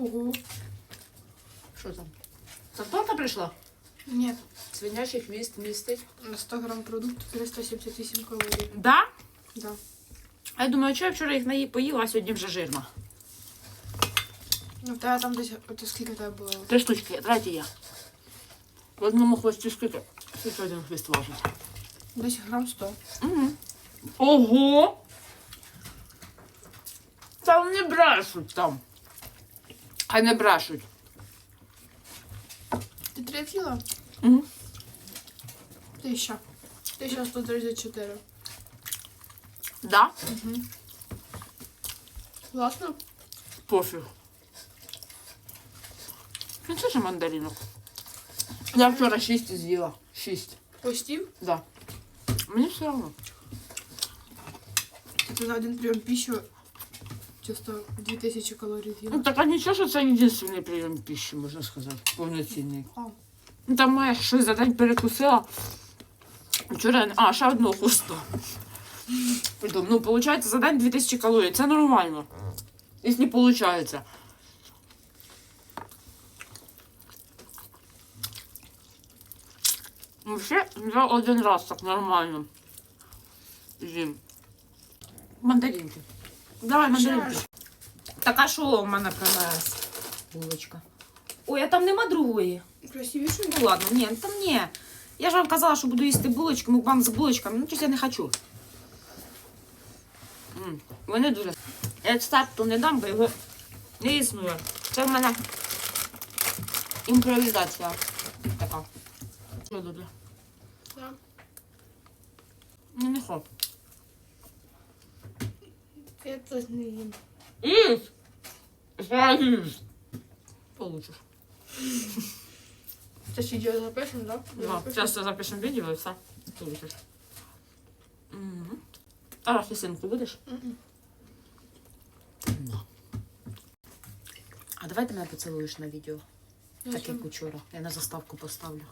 Ого. Що там? Зарплата прийшла? Ні. Свинячий хвіст містить. На 100 грам продукту 378 калорій. Да? Да. А я думаю, що я вчора їх наї поїла, а сьогодні вже жирна. Ну, в тебе там десь, от скільки в тебе було? Три штучки, третя я. В одному хвості скільки? Скільки один хвіст важить? Десь грам 100. Угу. Ого! Там не брешуть там. Хай не брешуть. Ти 3 кіла? Угу. Тисяча. 1134. Да? Угу. Класно. Пофіг. Ну це ж мандаринок. Я вчора шість з'їла. Шість. Постів. Да. Мені все одно. Це на один прийом пищу чисто 2000 калорій Ну так а нічого, що це єдиний прийом пищі, можна сказати. Повноцінний. А. Ну там моя щось за день перекусила. Вчора, а, ще одного. Притом, ну, виходить, за день 2000 калорій. Це нормально. Якщо не виходить. Вообще, я один раз так нормально їм. Мандаринки. Давай мандаринки. Так а що в мене принес? Булочка. Ой, а там нема другої. Красивіше? Ну ладно, ні, там ні. Я ж вам казала, що буду їсти булочки, мукбанг з булочками. Ну, щось я не хочу. М, Вони дуже. Я старту не дам, бо його не існує. Це в мене імпровізація така. Що тут? Так. Ну, не хочу. Я теж не їм. Їж! Заїж! Получиш. Це ще відео запишемо, так? Да, сейчас запишем видео и все. Получишь. А рафісинку будеш? Мгм. Да. А давай ти мене поцілуєш на відео, так як учора. Я на заставку поставлю.